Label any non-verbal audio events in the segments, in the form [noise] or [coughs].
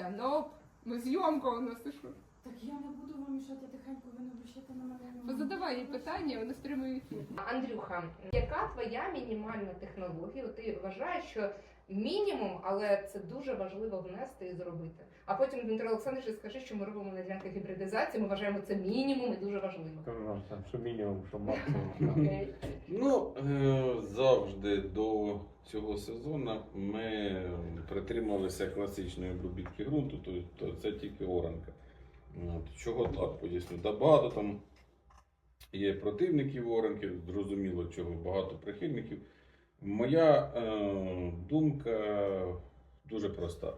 Та ну, ми зйомка у нас ти що? Так я не буду вам мішати тихенько, ви не обращайте на мене. Задавай їй питання, вона стримує ефір. Андрюха, яка твоя мінімальна технологія? Ти вважаєш, що мінімум, але це дуже важливо внести і зробити. А потім Дмитро Олександрович скажи, що ми робимо на ділянках гібридизації. Ми вважаємо це мінімум і дуже важливо. Кажу вам там, що мінімум, що максимум. [laughs] Окей. Ну, е, завжди до цього сезону ми притрималися класичної обробітки ґрунту, тобто це тільки оранка. От, чого так поясню? Да, багато там є противників оранки, зрозуміло, чого багато прихильників. Моя е, думка дуже проста.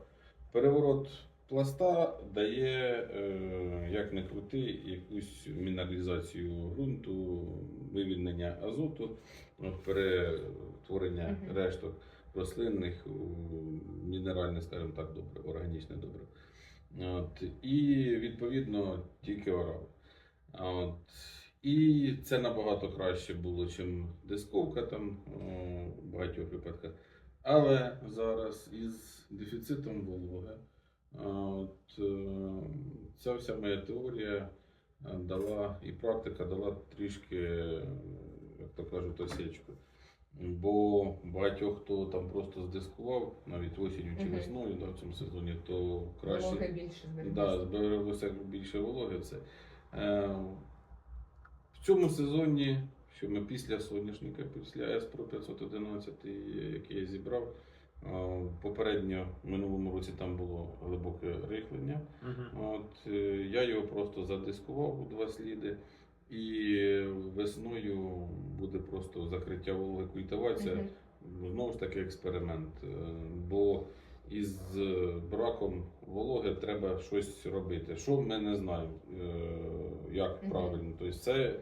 Переворот пласта дає, е, як не крути, якусь мінералізацію ґрунту, вивільнення азоту, перетворення Мгм. решток рослинних у мінеральне, скажімо так, добре, органічне добре. От, і відповідно тільки орав. От, і це набагато краще було, ніж дисковка там о, в багатьох випадках. Але зараз із дефіцитом вологи, от, е, ця вся моя теорія е, дала і практика дала трішки, е, як то кажуть, осечку. Бо багатьох, хто там просто здискував, навіть осінню чи весною да, в цьому сезоні, то краще Вологи більше Да, збереглося більше вологи. Все. В цьому сезоні, що ми після соняшника, після Еспро 511, який я зібрав, попередньо в минулому році там було глибоке рихлення. От, е, я його просто задискував у два сліди. І весною буде просто закриття вологи культивація. Мгм. Знову ж таки експеримент. Е, Бо із браком вологи треба щось робити. Що ми не знаємо, е, як правильно. Тобто це,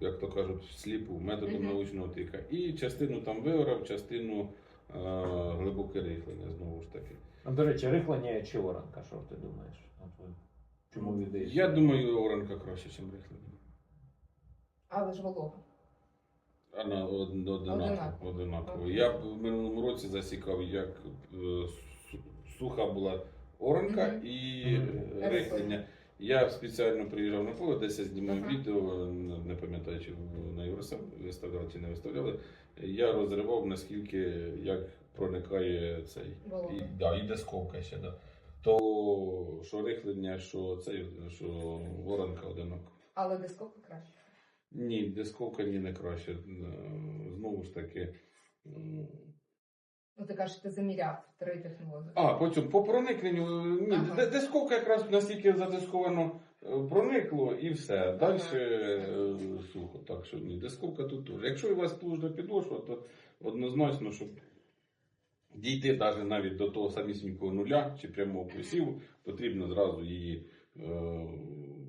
як то кажуть, всліпу, методом Мгм. научного тика. І частину там виорав, частину е, глибоке рихлення, знову ж таки. А, до речі, рихлення чи оранка, що ти думаєш? Чому віддаєш? Я думаю, оранка краще, ніж рихлення. Але ж волога. А на одинаково. Одинаково. Я б в минулому році засікав, як е, суха була оранка Мгм. і Мгм. е, рихлення. Я спеціально приїжджав на поле, десь я знімав Ага. відео, не- пам'ятаю, чи на Євросам виставляли чи не виставляли. Я розривав, наскільки як проникає цей і, да, і десковка ще. Да. То що рихлення, що цей, що воронка одинаково. Але дисковка краще. Ні, дисковка ні не краще. Знову ж таки. Ну ти кажеш, ти заміряв три технології. А, потім по проникненню. Ні, Ага. дисковка якраз настільки задисковано е, проникло і все. Далі Ага. е, сухо. Так що ні, дисковка тут теж. Якщо у вас плужна підошва, то однозначно, щоб дійти навіть навіть до того самісінького нуля чи прямого посіву, потрібно зразу її, е,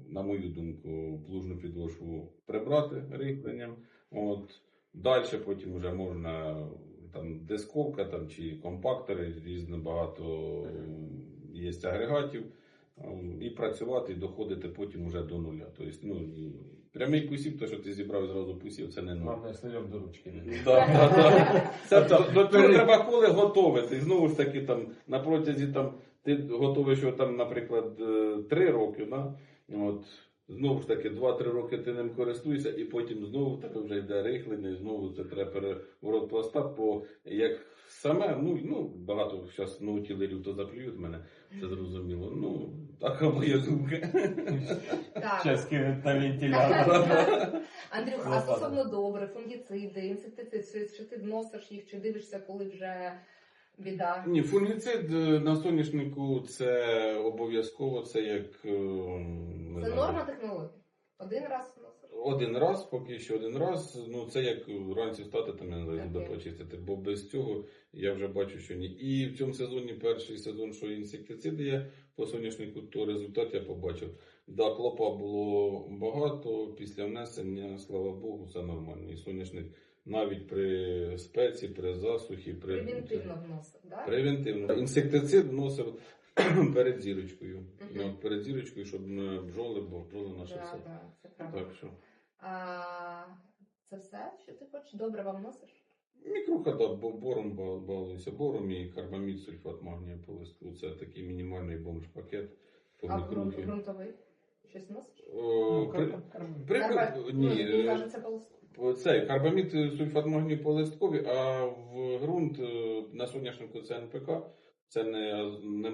на мою думку, плужну підошву прибрати рихленням. От. Далі потім вже можна там дисковка там, чи компактори, різно багато є агрегатів. ем, І працювати, і доходити потім вже до нуля. Тобто, ну, прямий посів, то, що ти зібрав зразу посів, це не нуль. Головне, слідом до ручки Да, да, да. [laughs] Це до, до треба поле готовити. І знову ж таки, там, на протязі там, ти готовиш його там, наприклад, е, три роки, да? От, знову ж таки, 2-3 роки ти ним користуєшся, і потім знову в тебе вже йде рихлення, і знову це треба переворот пласта, бо як саме, ну, ну багато зараз наутілерів то заплюють мене, це зрозуміло. Ну, така моя думка. Кинуть на вентилятор. [laughs] Андрюх, а стосовно добре, фунгіциди, інсектициди, чи ти вносиш їх, чи дивишся, коли вже біда? Ні, фунгіцид е, на соняшнику це обов'язково, це як. е, не Це знаю, норма технології. Один раз вносиш. Один раз, поки що один раз. Ну це як вранці встати там я не знаю, зуби почистити, бо без цього я вже бачу, що ні. І в цьому сезоні, перший сезон, що інсектициди є по соняшнику, то результат я побачив. Да, клопа було багато, після внесення, слава Богу, все нормально. І соняшник навіть при спеці, при засухі, при Превентивно вносив, так? Превентивно. Інсектицид вносив [clears throat] перед зірочкою. Ну, перед зірочкою, щоб не бджоли, бо бджоли наше Да, все. да, це правда. Так що. А, це все, що ти хочеш? Добре вам носиш? Мікруха, да, бо- бором ба- балується бором і карбамід, сульфат магнію по листку. Це такий мінімальний бомж-пакет по А ґрунтовий? Щось носиш? О, Ну, при- кар- кар- ні, е, кажеться, по листку. Цей карбамід сульфатмогні сульфат магнію по листкові, а в ґрунт е, на соняшнику це НПК. Це не, не е,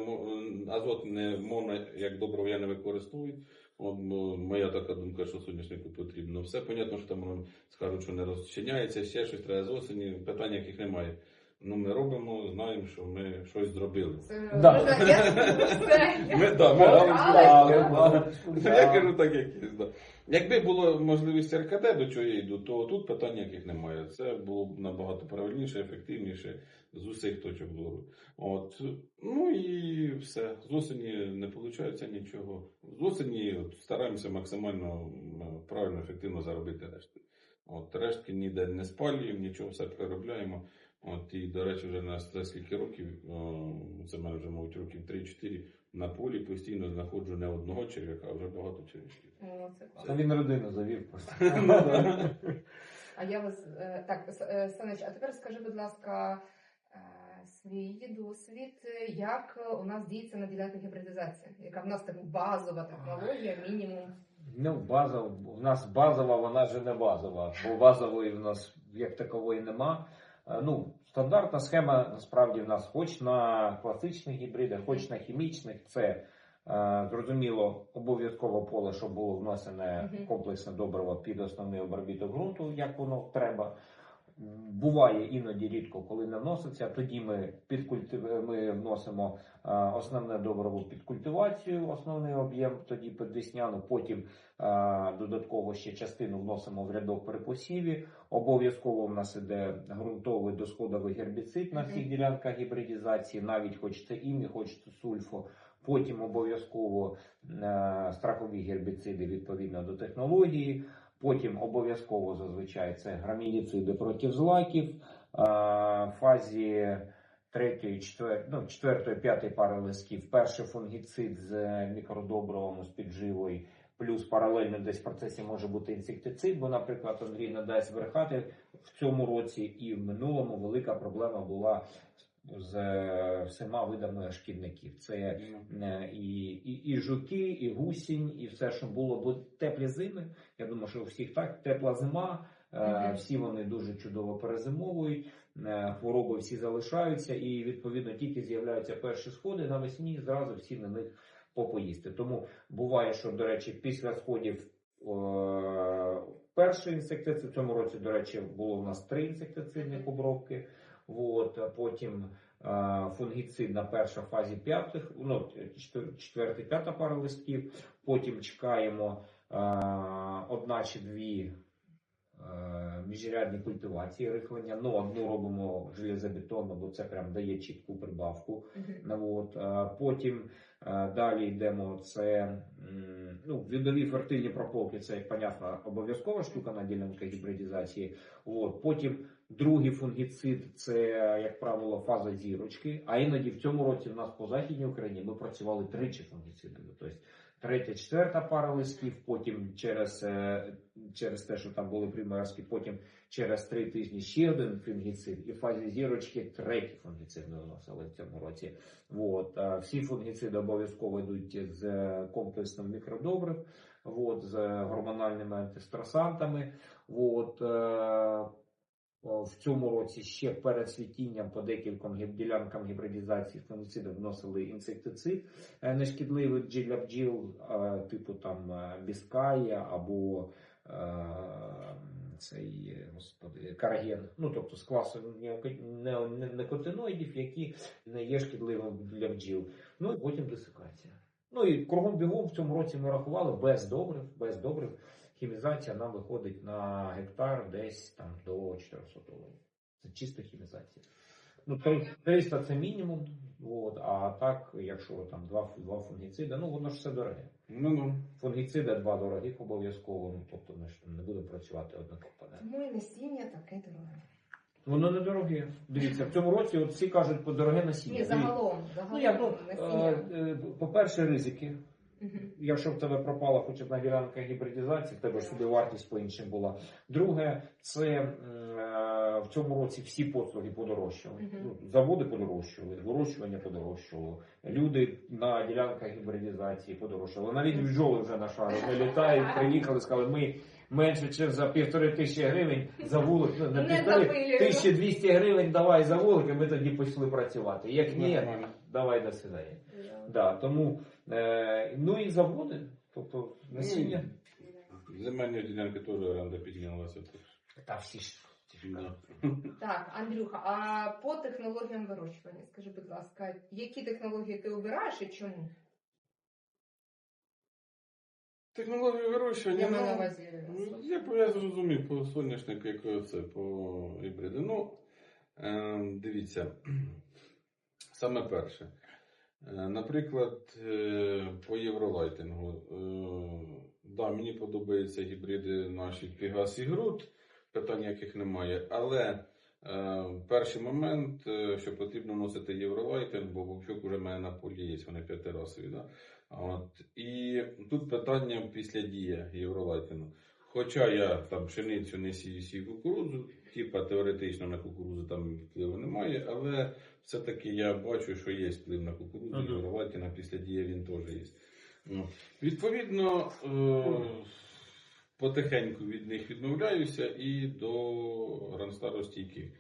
азот не моно, як доброго я не використовую. От, моя така думка, що соняшнику потрібно. Все понятно, що там скажуть, що не розчиняється, ще щось треба з осені, питань яких немає. Ну, ми робимо, знаємо, що ми щось зробили. Да. все. [laughs] Ми, да, ми Але- але- справу. Ну, Я кажу так, як є. Да. Якби була можливість РКД, до чого я йду, то тут питань ніяких немає. Це було б набагато правильніше, ефективніше з усіх точок зору. От. Ну і все. З осені не виходить нічого. З осені от, стараємося максимально правильно, ефективно заробити рештки. От, рештки ніде не спалюємо, нічого все переробляємо. От, і, до речі, вже на скільки років, о, це в мене вже, мабуть, років 3-4, на полі постійно знаходжу не одного черв'яка, а вже багато черв'яків. О, це. Та він родину завів просто. А я вас е, так, е, Санич, а тепер скажи, будь ласка, е, свій досвід, як у нас діється на ділянках гібридизації? Яка в нас така базова технологія, мінімум? Ну, базова, у нас базова, вона же не базова, бо базової в нас як такової нема. Е, Ну, стандартна схема насправді в нас хоч на класичних гібридах, хоч на хімічних, це е, зрозуміло обов'язково поле, щоб було внесене комплексне добриво під основний обробіток ґрунту, як воно треба. Буває іноді рідко, коли не вноситься. Тоді ми підкультив... ми вносимо е, основне добриво під культивацію, основний об'єм, тоді під весняну, потім е, додатково ще частину вносимо в рядок при посіві. Обов'язково в нас іде ґрунтовий досходовий гербіцид на всіх ділянках гібридизації, навіть хоч це імі, хоч це сульфо. Потім обов'язково е, страхові гербіциди відповідно до технології. Потім обов'язково зазвичай це грамініциди проти злаків. Фазі третьої, четвер... ну, четвертої, п'ятої пари листків перший фунгіцид з мікродобривом з підживою, плюс паралельно десь в процесі може бути інсектицид, бо, наприклад, Андрій не дасть збрехати в цьому році і в минулому велика проблема була з е, всіма видами шкідників. Це е, і, і, і жуки, і гусінь, і все, що було, бо теплі зими. Я думаю, що у всіх так тепла зима. е. Всі вони дуже чудово перезимовують, е, хвороби всі залишаються, і відповідно тільки з'являються перші сходи навесні, зразу всі на них попоїсти. Тому буває, що до речі, після сходів перший інсектицид в цьому році, до речі, було в нас три інсектицидних обробки. От, потім е, фунгіцидна перша фазі п'ятих, ну, четвер- четверта, п'ята пара листків. Потім чекаємо е, одна чи дві е, міжрядні культивації рихлення. Ну, одну робимо железобетонну, бо це прям дає чітку прибавку. Ну, от, потім е, далі йдемо. Це ну, відові фертильні прополки, це як понятно, обов'язкова штука на ділянках гібридизації. От, потім другий фунгіцид це, як правило, фаза зірочки. А іноді в цьому році в нас по західній Україні ми працювали тричі фунгіцидами. Тобто третя, четверта пара листків, потім через, е, через те, що там були приморозки, потім через три тижні ще один фунгіцид, і в фазі зірочки третій фунгіцид ми вносили в цьому році. От. Всі фунгіциди обов'язково йдуть з е, комплексним мікродобрив, от, з гормональними антистресантами. От. Е, В цьому році ще перед світінням по декільком ділянкам гібридизації фунгіцидів вносили інсектицид е, нешкідливий для бджіл, е, типу там біская або цей господи, караген. Ну тобто з класу неоко- не- не- які не є шкідливими для бджіл. Ну і потім десикація. Ну і кругом бігом в цьому році ми рахували без добрив, без добрив. Хімізація нам виходить на гектар десь там до 400 доларів. Це чисто хімізація. Ну, три- 300 це мінімум, от, а так, якщо там два, два фунгіциди, ну воно ж все дороге. Ну ну. Фунгіциди два дорогих обов'язково, ну тобто ми ж там не будемо працювати однокопане. Тому і насіння таке дороге. Воно не дороге. Дивіться, в цьому році от всі кажуть по дороге насіння. Ні, загалом, загалом Ну, як, ну, насіння. е, е, по-перше, ризики. Якщо в тебе пропала хоч одна ділянка гібридизації, в тебе ж собі вартість по іншим була. Друге, це е, в цьому році всі послуги подорожчали. Ну, заводи подорожчали, вирощування подорожчало. Люди на ділянках гібридизації подорожчали. Навіть бджоли вже на шару не літають, [laughs] приїхали, сказали, ми менше ніж за півтори тисячі гривень за вулик, ну, Не півтори, запилюємо. 1200 гривень давай за вулик, і ми тоді пішли працювати. Як ні, давай до свидання. Да, тому, е, ну і заводи, тобто насіння. Земельні ділянки теж оренда піднялася. Та всі ж. Да. Так, Андрюха, а по технологіям вирощування, скажи, будь ласка, які технології ти обираєш і чому? Технологію вирощування. Я маю на ну, увазі. Ну, Я, по- я зрозумів по соняшнику, як це по гібриду. Ну, е, дивіться, [clears throat] саме перше. Е, наприклад, е, по євролайтингу. Е, да, мені подобаються гібриди наші Пігас і Грут, питань яких немає. Але перший момент, що потрібно носити євролайтинг, бо вовчок уже мене на полі є, вони п'ятирасові. Да? От. І тут питання після дія євролайтингу. Хоча я там пшеницю не сію сію кукурудзу, типа теоретично на кукурудзу там впливу немає, але все-таки я бачу, що є вплив на кукурудзу, Мгм. євролайтинга після дія він теж є. Ну, Відповідно, е, потихеньку від них відмовляюся і до Гранстару стійки.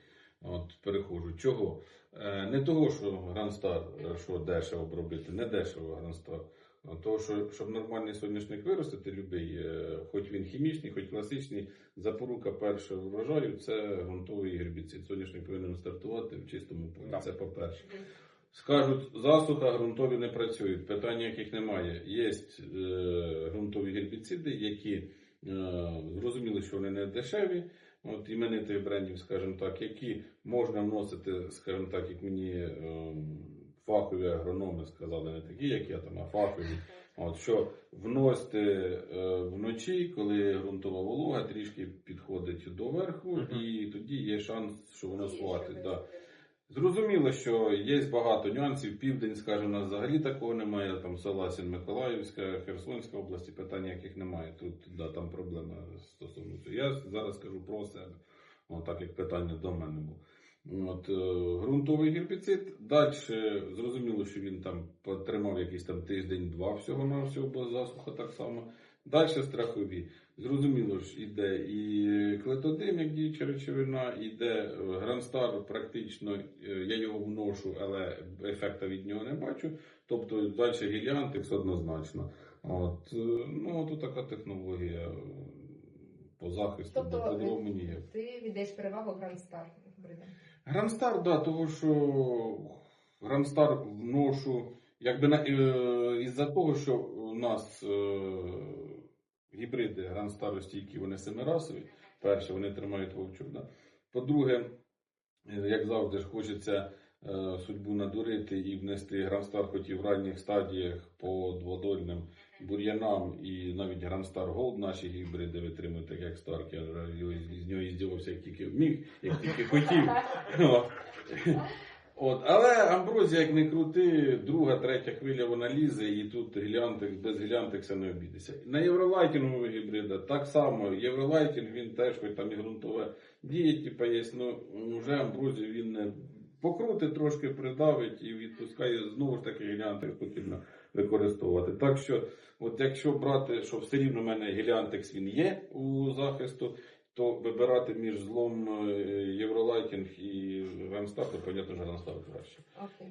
От, переходжу. Чого? Е, Не того, що Гранстар, е, що дешево обробити, не дешево Гранстар. А того, що щоб нормальний соняшник виростити, любий, е, хоч він хімічний, хоч класичний, запорука першого врожаю це ґрунтовий гербіцид. Соняшник повинен стартувати в чистому полі. Так. Це по-перше. Скажуть, засуха ґрунтові не працюють, питань яких немає. Є е, ґрунтові гербіциди, які е, зрозуміли, що вони не дешеві. От іменитих брендів, скажімо так, які можна вносити, скажімо так, як мені е, фахові агрономи сказали, не такі, як я там, а фахові. От що вносити е, вночі, коли ґрунтова волога трішки підходить до верху, Мгм. і тоді є шанс, що воно схватить. Да. Зрозуміло, що є багато нюансів. Південь, скажімо, у нас взагалі такого немає. Там Саласін, Миколаївська, Херсонська області, питань яких немає. Тут да, там проблема стосовно цього. Я зараз скажу про себе, О, так як питання до мене було. От, е, ґрунтовий гербіцид. Далі зрозуміло, що він там потримав якийсь там тиждень-два всього на всього, бо засуха так само. Далі страхові. Зрозуміло ж, іде і клетодим, як діюча речовина, іде Гранстар, практично е, я його вношу, але ефекта від нього не бачу. Тобто далі гіліантикс однозначно. От, е, ну, тут така технологія е, по захисту, Тобто, бо по-другому. Ти віддаєш перевагу Грандстар Грандстар, да, того що Грандстар вношу, якби на, е, із-за того, що у нас е, гібриди Грандстару стійкі, вони семирасові. Перше, вони тримають вовчок. Да? По-друге, е, як завжди ж хочеться е, судьбу надурити і внести Грандстар хоч і в ранніх стадіях по дводольним бур'янам, і навіть Грандстар Голд наші гібриди витримують, так як Старк. Я з нього іздівався, як тільки міг, як тільки хотів. [laughs] От. Але амброзія, як не крути, друга, третя хвиля вона лізе, і тут гіліантекс, без гіліантекса не обійдеться. На євролайтінгового гібрида так само. Євролайтінг він теж, хоч там і ґрунтове діє, типа є, ну вже амброзію він не покрути, трошки придавить і відпускає знову ж таки гіліантекс потрібно використовувати. Так що, от якщо брати, що все рівно в мене гіліантекс він є у захисту, то вибирати між злом е, Євролайтінг і Гранстар, то, понятно, що Гранстар краще. Окей.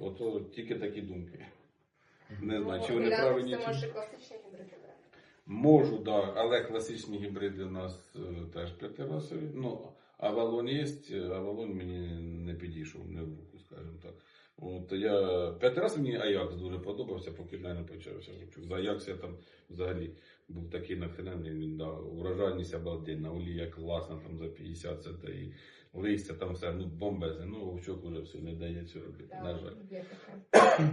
От, от, от тільки такі думки. Не знаю, чи Ну, вони правильні. Це Чи... може класичні гібриди брати. Можу, да, але класичні гібриди у нас е, теж п'ятирасові. Ну, Авалон є, Авалон мені не підійшов, не в руку, скажімо так. От я п'ятий раз мені Аякс дуже подобався, поки не мене почався. За Аякс я там взагалі був такий натхненний, він да, урожайність обалденна, олія класна, там за 50 це та і листя там все, ну бомбезне. Ну, вовчок уже все не дає цього робити, Да, на жаль. [coughs]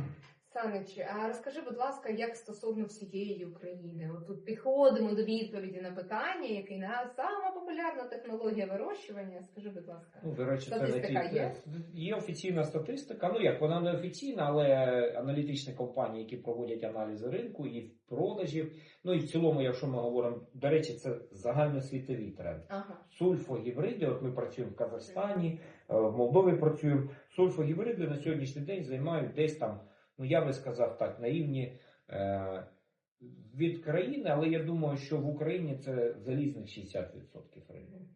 Санич, а розкажи, будь ласка, як стосовно всієї України? От тут підходимо до відповіді на питання, яке на саме популярна технологія вирощування? Скажи, будь ласка. Ну, до речі, це не Статистика тільки є? є офіційна статистика. Ну як вона не офіційна, але аналітичні компанії, які проводять аналізи ринку і продажів. Ну і в цілому, якщо ми говоримо, до речі, це загальносвітовий тренд. Ага. Сульфогібриди, от ми працюємо в Казахстані, е, в Молдові працюємо. Сульфогібриди на сьогоднішній день займають десь там, ну я би сказав так, на рівні е, від країни, але я думаю, що в Україні це залізних 60% ринку.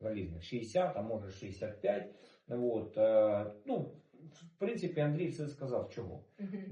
Залізних 60, а може 65. От, е, ну, в принципі, Андрій все сказав, чого.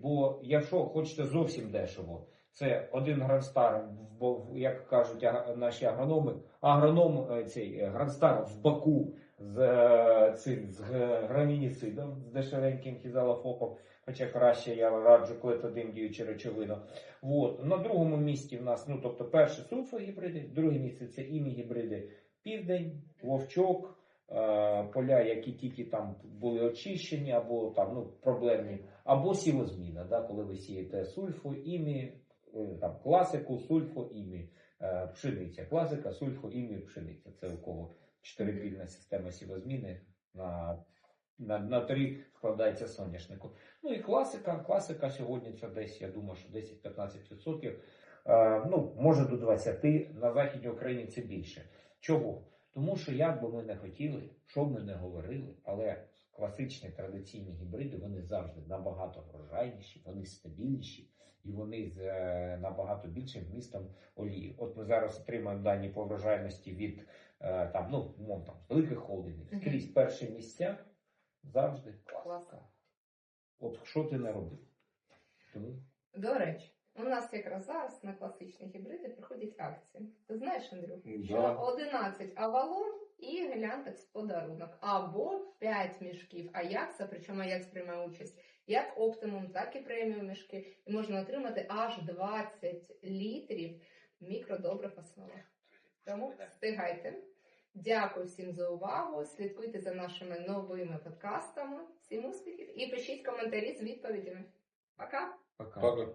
Бо якщо хочете зовсім дешево, це один грандстар, Бо- як кажуть наші агрономи, агроном е, цей е, грандстар в Баку з, цим, з грамініцидом, з дешевеньким хізалофопом, хоча краще я раджу клетодим діючу речовину. От. На другому місці в нас, ну тобто перше сульфогібриди, друге місце це імі-гібриди Південь, Вовчок, е, поля, які тільки там були очищені або там ну, проблемні, або сівозміна, да, коли ви сієте сульфу, імі, е, там, класику, сульфу, імі, е, пшениця. Класика, сульфу, імі, пшениця. Це у кого чотирипільна система сівозміни на, на, на три складається соняшнику. Ну і класика. Класика сьогодні це десь, я думаю, що 10-15%. Е, ну, може до 20%, на Західній Україні це більше. Чого? Тому що як би ми не хотіли, що б ми не говорили, але класичні традиційні гібриди вони завжди набагато врожайніші, вони стабільніші і вони з е, набагато більшим вмістом олії. От ми зараз отримаємо дані по врожайності від там, ну, мов, там, великих холдингів. Скрізь перші місця завжди Клас. От що ти не робив. Тому До речі, у нас якраз зараз на класичні гібриди приходять акції. Ти знаєш, Андрюх, що Да. 11 авалон і глянтекс подарунок, або 5 мішків Аякса, причому Аякс приймає участь як оптимум, так і преміум мішки. І можна отримати аж 20 літрів мікродобрив основах. Тому встигайте. Дякую всім за увагу. Слідкуйте за нашими новими подкастами. Всім успіхів і пишіть коментарі з відповідями. Пока! пока. Пока.